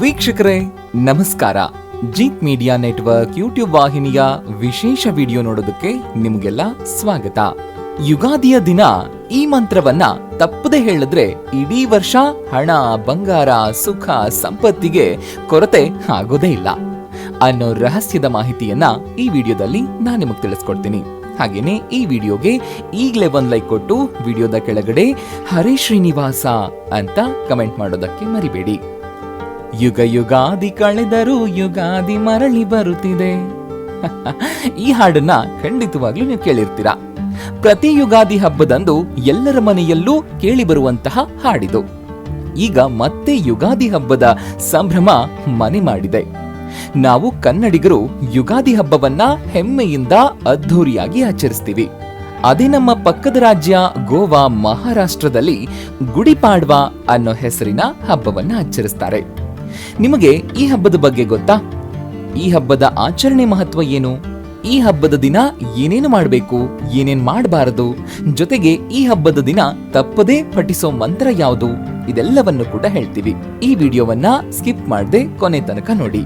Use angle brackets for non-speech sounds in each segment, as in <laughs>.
ವೀಕ್ಷಕರೇ, ನಮಸ್ಕಾರ. Jeet media network YouTube ವಾಹಿನಿಯ ವಿಶೇಷ ವಿಡಿಯೋ ನೋಡೋದಕ್ಕೆ ನಿಮಗೆಲ್ಲ ಸ್ವಾಗತ. ಯುಗಾದಿಯ ದಿನ ಈ ಮಂತ್ರವನ್ನ ತಪ್ಪದೆ ಹೇಳಿದ್ರೆ ಇಡೀ ವರ್ಷ ಹಣ, ಬಂಗಾರ, ಸುಖ, ಸಂಪತ್ತಿಗೆ ಕೊರತೆ ಆಗೋದೇ ಇಲ್ಲ. ಅನ್ನೋ ರಹಸ್ಯದ ಮಾಹಿತಿಯನ್ನ ಈ ವಿಡಿಯೋದಲ್ಲಿ ನಾನು ನಿಮಗೆ ತಿಳಿಸ್ಕೊಡ್ತೀನಿ. ಹಾಗೇನೆ ಈ ವಿಡಿಯೋಗೆ ಈಗಲೇ ಒಂದು ಲೈಕ್ ಕೊಟ್ಟು ವಿಡಿಯೋದ ಕೆಳಗಡೆ ಹರೇ ಶ್ರೀನಿವಾಸ ಅಂತ ಕಮೆಂಟ್ ಮಾಡೋದಕ್ಕೆ ಮರಿಬೇಡಿ. ಯುಗ ಯುಗಾದಿ ಕಳೆದರೂ ಯುಗಾದಿ ಮರಳಿ ಬರುತ್ತಿದೆ. <laughs> ಈ ಹಾಡನ್ನ ಖಂಡಿತವಾಗ್ಲೂ ನೀವು ಕೇಳಿರ್ತೀರಾ? ಪ್ರತಿ ಯುಗಾದಿ ಹಬ್ಬದಂದು ಎಲ್ಲರ ಮನೆಯಲ್ಲೂ ಕೇಳಿಬರುವಂತಹ ಹಾಡಿದು. ಈಗ ಮತ್ತೆ ಯುಗಾದಿ ಹಬ್ಬದ ಸಂಭ್ರಮ ಮನೆ ಮಾಡಿದೆ. ನಾವು ಕನ್ನಡಿಗರು ಯುಗಾದಿ ಹಬ್ಬವನ್ನ ಹೆಮ್ಮೆಯಿಂದ ಅದ್ಧೂರಿಯಾಗಿ ಆಚರಿಸ್ತೀವಿ. ಅದೇ ನಮ್ಮ ಪಕ್ಕದ ರಾಜ್ಯ ಗೋವಾ ಮಹಾರಾಷ್ಟ್ರದಲ್ಲಿ ಗುಡಿಪಾಡ್ವಾ ಅನ್ನೋ ಹೆಸರಿನ ಹಬ್ಬವನ್ನ ಆಚರಿಸ್ತಾರೆ. ನಿಮಗೆ ಈ ಹಬ್ಬದ ಬಗ್ಗೆ ಗೊತ್ತಾ? ಈ ಹಬ್ಬದ ಆಚರಣೆ ಮಹತ್ವ ಏನು? ಈ ಹಬ್ಬದ ದಿನ ಏನೇನು ಮಾಡಬೇಕು? ಏನೇನು ಮಾಡಬಾರದು? ಜೊತೆಗೆ ಈ ಹಬ್ಬದ ದಿನ ತಪ್ಪದೇ ಪಠಿಸೋ ಮಂತ್ರ ಯಾವುದು? ಇದೆಲ್ಲವನ್ನು ಕೂಡ ಹೇಳ್ತೀವಿ. ಈ ವಿಡಿಯೋವನ್ನ ಸ್ಕಿಪ್ ಮಾಡದೆ ಕೊನೆ ತನಕ ನೋಡಿ.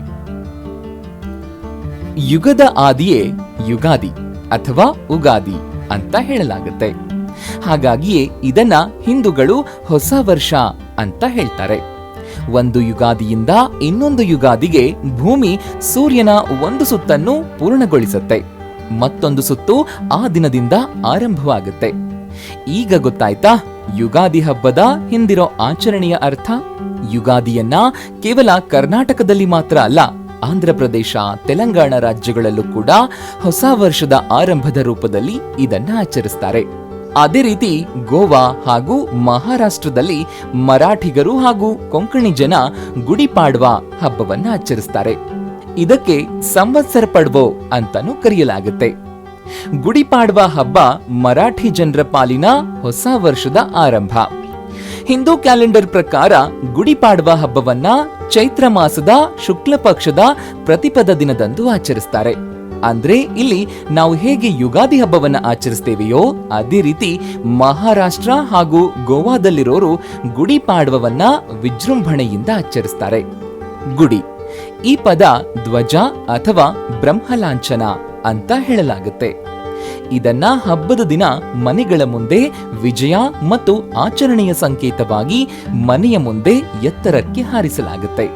ಯುಗದ ಆದಿಯೇ ಯುಗಾದಿ ಅಥವಾ ಉಗಾದಿ ಅಂತ ಹೇಳಲಾಗುತ್ತೆ. ಹಾಗಾಗಿಯೇ ಇದನ್ನ ಹಿಂದೂಗಳು ಹೊಸ ವರ್ಷ ಅಂತ ಹೇಳ್ತಾರೆ. ಒಂದು ಯುಗಾದಿಯಿಂದ ಇನ್ನೊಂದು ಯುಗಾದಿಗೆ ಭೂಮಿ ಸೂರ್ಯನ ಒಂದು ಸುತ್ತನ್ನು ಪೂರ್ಣಗೊಳಿಸುತ್ತೆ. ಮತ್ತೊಂದು ಸುತ್ತು ಆ ದಿನದಿಂದ ಆರಂಭವಾಗುತ್ತೆ. ಈಗ ಗೊತ್ತಾಯ್ತಾ? ಯುಗಾದಿ ಹಬ್ಬದ ಹಿಂದಿರೋ ಆಚರಣೆಯ ಅರ್ಥ? ಯುಗಾದಿಯನ್ನ ಕೇವಲ ಕರ್ನಾಟಕದಲ್ಲಿ ಮಾತ್ರ ಅಲ್ಲ, ಆಂಧ್ರಪ್ರದೇಶ, ತೆಲಂಗಾಣ ರಾಜ್ಯಗಳಲ್ಲೂ ಕೂಡ ಹೊಸ ವರ್ಷದ ಆರಂಭದ ರೂಪದಲ್ಲಿ ಇದನ್ನ ಆಚರಿಸ್ತಾರೆ. ಅದೇ ರೀತಿ ಗೋವಾ ಹಾಗೂ ಮಹಾರಾಷ್ಟ್ರದಲ್ಲಿ ಮರಾಠಿಗರು ಹಾಗೂ ಕೊಂಕಣಿ ಜನ ಗುಡಿಪಾಡ್ವ ಹಬ್ಬವನ್ನು ಆಚರಿಸ್ತಾರೆ. ಇದಕ್ಕೆ ಸಂವತ್ಸರ ಪಡ್ವೋ ಅಂತಾನೂ ಕರೆಯಲಾಗುತ್ತೆ. ಗುಡಿಪಾಡ್ವ ಹಬ್ಬ ಮರಾಠಿ ಜನರ ಪಾಲಿನ ಹೊಸ ವರ್ಷದ ಆರಂಭ. ಹಿಂದೂ ಕ್ಯಾಲೆಂಡರ್ ಪ್ರಕಾರ ಗುಡಿಪಾಡ್ವ ಹಬ್ಬವನ್ನ ಚೈತ್ರ ಮಾಸದ ಶುಕ್ಲ ಪಕ್ಷದ ಪ್ರತಿಪದ ದಿನದಂದು ಆಚರಿಸ್ತಾರೆ. ಅಂದ್ರೆ ಇಲ್ಲಿ ನಾವು ಹೇಗೆ ಯುಗಾದಿ ಹಬ್ಬವನ್ನ ಆಚರಿಸ್ತೇವೆಯೋ ಅದೇ ರೀತಿ ಮಹಾರಾಷ್ಟ್ರ ಹಾಗೂ ಗೋವಾದಲ್ಲಿರೋರು ಗುಡಿ ಪಾಡ್ವವನ್ನ ವಿಜೃಂಭಣೆಯಿಂದ ಆಚರಿಸ್ತಾರೆ. ಗುಡಿ, ಈ ಪದ ಧ್ವಜ ಅಥವಾ ಬ್ರಹ್ಮಲಾಂಛನ ಅಂತ ಹೇಳಲಾಗುತ್ತೆ. ಇದನ್ನ ಹಬ್ಬದ ದಿನ ಮನೆಗಳ ಮುಂದೆ ವಿಜಯ ಮತ್ತು ಆಚರಣೆಯ ಸಂಕೇತವಾಗಿ ಮನೆಯ ಮುಂದೆ ಎತ್ತರಕ್ಕೆ ಹಾರಿಸಲಾಗುತ್ತೆ.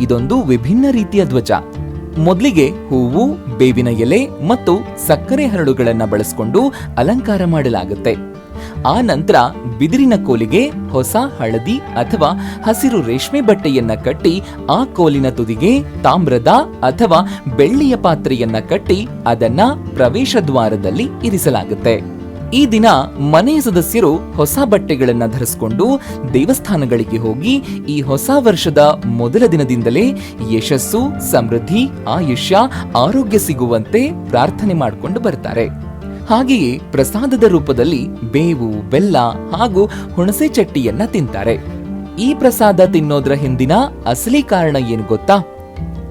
ಇದೊಂದು ವಿಭಿನ್ನ ರೀತಿಯ ಧ್ವಜ. ಮೊದಲಿಗೆ ಹೂವು, ಬೇವಿನ ಎಲೆ ಮತ್ತು ಸಕ್ಕರೆ ಹರಳುಗಳನ್ನು ಬಳಸಿಕೊಂಡು ಅಲಂಕಾರ ಮಾಡಲಾಗುತ್ತೆ. ಆ ನಂತರ ಬಿದಿರಿನ ಕೋಲಿಗೆ ಹೊಸ ಹಳದಿ ಅಥವಾ ಹಸಿರು ರೇಷ್ಮೆ ಬಟ್ಟೆಯನ್ನ ಕಟ್ಟಿ ಆ ಕೋಲಿನ ತುದಿಗೆ ತಾಮ್ರದ ಅಥವಾ ಬೆಳ್ಳಿಯ ಪಾತ್ರೆಯನ್ನ ಕಟ್ಟಿ ಅದನ್ನ ಪ್ರವೇಶ ದ್ವಾರದಲ್ಲಿ ಇರಿಸಲಾಗುತ್ತೆ. ಈ ದಿನ ಮನೆಯ ಸದಸ್ಯರು ಹೊಸ ಬಟ್ಟೆಗಳನ್ನು ಧರಿಸಿಕೊಂಡು ದೇವಸ್ಥಾನಗಳಿಗೆ ಹೋಗಿ ಈ ಹೊಸ ವರ್ಷದ ಮೊದಲ ದಿನದಿಂದಲೇ ಯಶಸ್ಸು, ಸಮೃದ್ಧಿ, ಆಯುಷ್ಯ, ಆರೋಗ್ಯ ಸಿಗುವಂತೆ ಪ್ರಾರ್ಥನೆ ಮಾಡಿಕೊಂಡು ಬರ್ತಾರೆ. ಹಾಗೆಯೇ ಪ್ರಸಾದದ ರೂಪದಲ್ಲಿ ಬೇವು, ಬೆಲ್ಲ ಹಾಗೂ ಹುಣಸೆ ಚಟ್ಟಿಯನ್ನ ತಿಂತಾರೆ. ಈ ಪ್ರಸಾದ ತಿನ್ನೋದ್ರ ಹಿಂದಿನ ಅಸಲಿ ಕಾರಣ ಏನು ಗೊತ್ತಾ?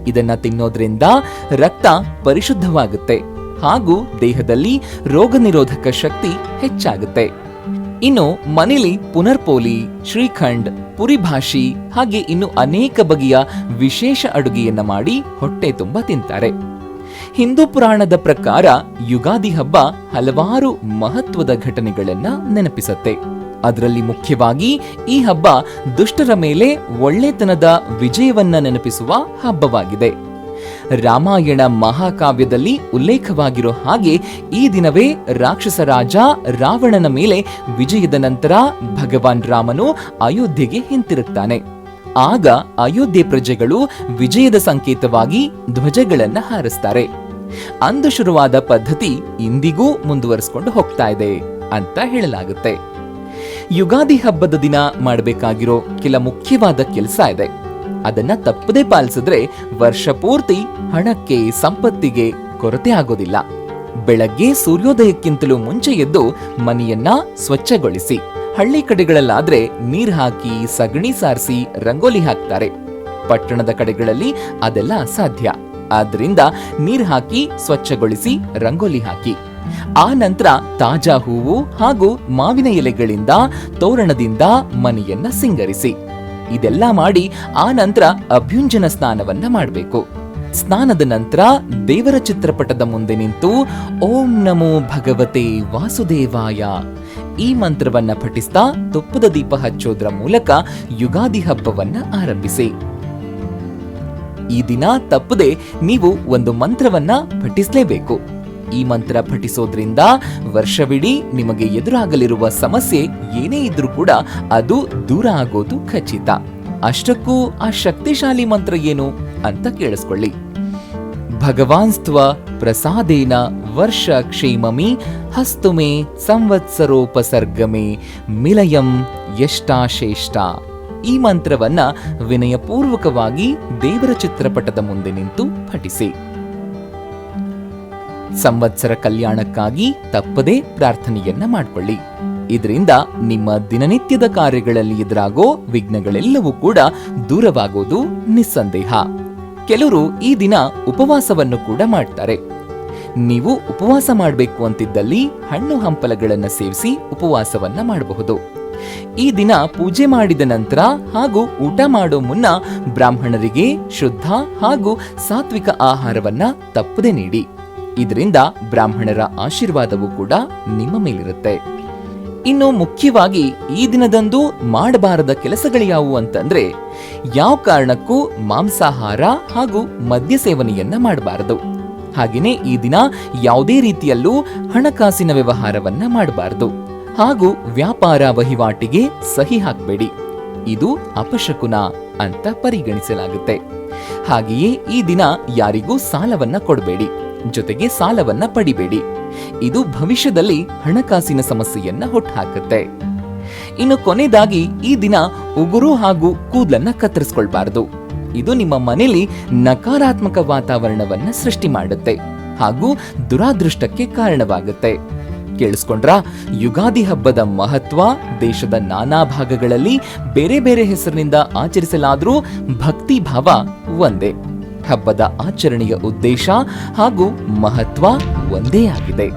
ಇದನ್ನ ತಿನ್ನೋದ್ರಿಂದ ರಕ್ತ ಪರಿಶುದ್ಧವಾಗುತ್ತೆ. ಹಾಗೂ ದೇಹದಲ್ಲಿ ರೋಗ ನಿರೋಧಕ ಶಕ್ತಿ ಹೆಚ್ಚಾಗುತ್ತೆ. ಇನ್ನು ಮನೇಲಿ ಪುನರ್ಪೋಲಿ, ಶ್ರೀಖಂಡ್, ಪುರಿಭಾಷಿ ಹಾಗೆ ಇನ್ನು ಅನೇಕ ಬಗೆಯ ವಿಶೇಷ ಅಡುಗೆಯನ್ನ ಮಾಡಿ ಹೊಟ್ಟೆ ತುಂಬ ತಿಂತಾರೆ. ಹಿಂದೂ ಪುರಾಣದ ಪ್ರಕಾರ ಯುಗಾದಿ ಹಬ್ಬ ಹಲವಾರು ಮಹತ್ವದ ಘಟನೆಗಳನ್ನ ನೆನಪಿಸುತ್ತೆ. ಅದರಲ್ಲಿ ಮುಖ್ಯವಾಗಿ ಈ ಹಬ್ಬ ದುಷ್ಟರ ಮೇಲೆ ಒಳ್ಳೆತನದ ವಿಜಯವನ್ನ ನೆನಪಿಸುವ ಹಬ್ಬವಾಗಿದೆ. ರಾಮಾಯಣ ಮಹಾಕಾವ್ಯದಲ್ಲಿ ಉಲ್ಲೇಖವಾಗಿರೋ ಹಾಗೆ ಈ ದಿನವೇ ರಾಕ್ಷಸ ರಾಜ ರಾವಣನ ಮೇಲೆ ವಿಜಯದ ನಂತರ ಭಗವಾನ್ ರಾಮನು ಅಯೋಧ್ಯೆಗೆ ಹಿಂತಿರುತ್ತಾನೆ ಆಗ ಅಯೋಧ್ಯೆ ಪ್ರಜೆಗಳು ವಿಜಯದ ಸಂಕೇತವಾಗಿ ಧ್ವಜಗಳನ್ನ ಹಾರಿಸ್ತಾರೆ. ಅಂದು ಶುರುವಾದ ಪದ್ಧತಿ ಇಂದಿಗೂ ಮುಂದುವರಿಸಿಕೊಂಡು ಹೋಗ್ತಾ ಇದೆ ಅಂತ ಹೇಳಲಾಗುತ್ತೆ. ಯುಗಾದಿ ಹಬ್ಬದ ದಿನ ಮಾಡಬೇಕಾಗಿರೋ ಕೆಲ ಮುಖ್ಯವಾದ ಕೆಲಸ ಇದೆ. ಅದನ್ನ ತಪ್ಪದೇ ಪಾಲಿಸಿದ್ರೆ ವರ್ಷ ಪೂರ್ತಿ ಹಣಕ್ಕೆ, ಸಂಪತ್ತಿಗೆ ಕೊರತೆ ಆಗೋದಿಲ್ಲ. ಬೆಳಗ್ಗೆ ಸೂರ್ಯೋದಯಕ್ಕಿಂತಲೂ ಮುಂಚೆ ಎದ್ದು ಮನೆಯನ್ನ ಸ್ವಚ್ಛಗೊಳಿಸಿ, ಹಳ್ಳಿ ಕಡೆಗಳಲ್ಲಾದ್ರೆ ನೀರ್ ಹಾಕಿ, ಸಗಣಿ ಸಾರಿಸಿ, ರಂಗೋಲಿ ಹಾಕ್ತಾರೆ. ಪಟ್ಟಣದ ಕಡೆಗಳಲ್ಲಿ ಅದೆಲ್ಲ ಅಸಾಧ್ಯ. ಆದ್ರಿಂದ ನೀರ್ ಹಾಕಿ, ಸ್ವಚ್ಛಗೊಳಿಸಿ, ರಂಗೋಲಿ ಹಾಕಿ. ಆ ನಂತರ ತಾಜಾ ಹೂವು ಹಾಗೂ ಮಾವಿನ ಎಲೆಗಳಿಂದ, ತೋರಣದಿಂದ ಮನೆಯನ್ನ ಸಿಂಗರಿಸಿ. ಇದೆಲ್ಲ ಮಾಡಿ ಆ ನಂತರ ಅಭ್ಯುಂಜನ ಸ್ನಾನವನ್ನ ಮಾಡಬೇಕು. ಸ್ನಾನದ ನಂತರ ದೇವರ ಚಿತ್ರಪಟದ ಮುಂದೆ ನಿಂತು ಓಂ ನಮೋ ಭಗವತೆ ವಾಸುದೇವಾಯ. ಈ ಮಂತ್ರವನ್ನ ಪಠಿಸ್ತಾ ತುಪ್ಪದ ದೀಪ ಹಚ್ಚೋದ್ರ ಮೂಲಕ ಯುಗಾದಿ ಹಬ್ಬವನ್ನ ಆರಂಭಿಸಿ. ಈ ದಿನ ತಪ್ಪದೆ ನೀವು ಒಂದು ಮಂತ್ರವನ್ನ ಪಠಿಸಲೇಬೇಕು. ಈ ಮಂತ್ರ ಪಠಿಸೋದ್ರಿಂದ ವರ್ಷವಿಡೀ ನಿಮಗೆ ಎದುರಾಗಲಿರುವ ಸಮಸ್ಯೆ ಏನೇ ಇದ್ರೂ ಕೂಡ ಅದು ದೂರ ಆಗೋದು ಖಚಿತ. ಅಷ್ಟಕ್ಕೂ ಆ ಶಕ್ತಿಶಾಲಿ ಮಂತ್ರ ಏನು? ಅಂತ ಕೇಳಿಸ್ಕೊಳ್ಳಿ. ಭಗವಾನ್ಸ್ತ್ವ ಪ್ರಸಾದೇನ ವರ್ಷ ಕ್ಷೇಮಮಿ ಹಸ್ತುಮೆ ಸಂವತ್ಸರೋಪಸರ್ಗಮೆ ಮಿಲಯಂ ಎಷ್ಟಾಶೇಷ್ಟ ಈ ಮಂತ್ರವನ್ನ ವಿನಯಪೂರ್ವಕವಾಗಿ ದೇವರ ಚಿತ್ರಪಟದ ಮುಂದೆ ನಿಂತು ಪಠಿಸಿ. ಸಂವತ್ಸರ ಕಲ್ಯಾಣಕ್ಕಾಗಿ ತಪ್ಪದೇ ಪ್ರಾರ್ಥನೆಯನ್ನ ಮಾಡಿಕೊಳ್ಳಿ. ಇದರಿಂದ ನಿಮ್ಮ ದಿನನಿತ್ಯದ ಕಾರ್ಯಗಳಲ್ಲಿ ಎದುರಾಗೋ ವಿಘ್ನಗಳೆಲ್ಲವೂ ಕೂಡ ದೂರವಾಗೋದು ನಿಸ್ಸಂದೇಹ. ಕೆಲವರು ಈ ದಿನ ಉಪವಾಸವನ್ನು ಕೂಡ ಮಾಡ್ತಾರೆ. ನೀವು ಉಪವಾಸ ಮಾಡಬೇಕು ಅಂತಿದ್ದಲ್ಲಿ ಹಣ್ಣು ಹಂಪಲಗಳನ್ನು ಸೇವಿಸಿ ಉಪವಾಸವನ್ನ ಮಾಡಬಹುದು. ಈ ದಿನ ಪೂಜೆ ಮಾಡಿದ ನಂತರ ಹಾಗೂ ಊಟ ಮಾಡೋ ಮುನ್ನ ಬ್ರಾಹ್ಮಣರಿಗೆ ಶುದ್ಧ ಹಾಗೂ ಸಾತ್ವಿಕ ಆಹಾರವನ್ನ ತಪ್ಪದೆ ನೀಡಿ. ಇದರಿಂದ ಬ್ರಾಹ್ಮಣರ ಆಶೀರ್ವಾದವೂ ಕೂಡ ನಿಮ್ಮ ಮೇಲಿರುತ್ತೆ. ಇನ್ನು ಮುಖ್ಯವಾಗಿ ಈ ದಿನದಂದು ಮಾಡಬಾರದ ಕೆಲಸಗಳು ಯಾವುವು ಅಂತಂದ್ರೆ ಯಾವ ಕಾರಣಕ್ಕೂ ಮಾಂಸಾಹಾರ ಹಾಗೂ ಮದ್ಯ ಸೇವನೆಯನ್ನ ಮಾಡಬಾರದು. ಹಾಗೆಯೇ ಈ ದಿನ ಯಾವುದೇ ರೀತಿಯಲ್ಲೂ ಹಣಕಾಸಿನ ವ್ಯವಹಾರವನ್ನ ಮಾಡಬಾರದು. ಹಾಗೂ ವ್ಯಾಪಾರ ವಹಿವಾಟಿಗೆ ಸಹಿ ಹಾಕಬೇಡಿ. ಇದು ಅಪಶಕುನ ಅಂತ ಪರಿಗಣಿಸಲಾಗುತ್ತೆ. ಹಾಗೆಯೇ ಈ ದಿನ ಯಾರಿಗೂ ಸಾಲವನ್ನ ಕೊಡಬೇಡಿ. ಜೊತೆಗೆ ಸಾಲವನ್ನ ಪಡಿಬೇಡಿ. ಇದು ಭವಿಷ್ಯದಲ್ಲಿ ಹಣಕಾಸಿನ ಸಮಸ್ಯೆಯನ್ನ ಹುಟ್ಟುಹಾಕುತ್ತೆ ಇನ್ನು ಕೊನೆಯದಾಗಿ ಈ ದಿನ ಉಗುರು ಹಾಗೂ ಕೂದಲನ್ನ ಕತ್ತರಿಸ್ಕೊಳ್ಬಾರದು. ಇದು ನಿಮ್ಮ ಮನೆಯಲ್ಲಿ ನಕಾರಾತ್ಮಕ ವಾತಾವರಣವನ್ನ ಸೃಷ್ಟಿ ಮಾಡುತ್ತೆ ಹಾಗೂ ದುರಾದೃಷ್ಟಕ್ಕೆ ಕಾರಣವಾಗುತ್ತೆ. ಕೇಳಿಸ್ಕೊಂಡ್ರ? ಯುಗಾದಿ ಹಬ್ಬದ ಮಹತ್ವ, ದೇಶದ ನಾನಾ ಭಾಗಗಳಲ್ಲಿ ಬೇರೆ ಬೇರೆ ಹೆಸರಿನಿಂದ ಆಚರಿಸಲಾದರೂ ಭಕ್ತಿ ಭಾವ ಒಂದೇ. ಹಬ್ಬದ ಆಚರಣೆಯ ಉದ್ದೇಶ ಹಾಗೂ ಮಹತ್ವ ಒಂದೇ ಆಗಿದೆ.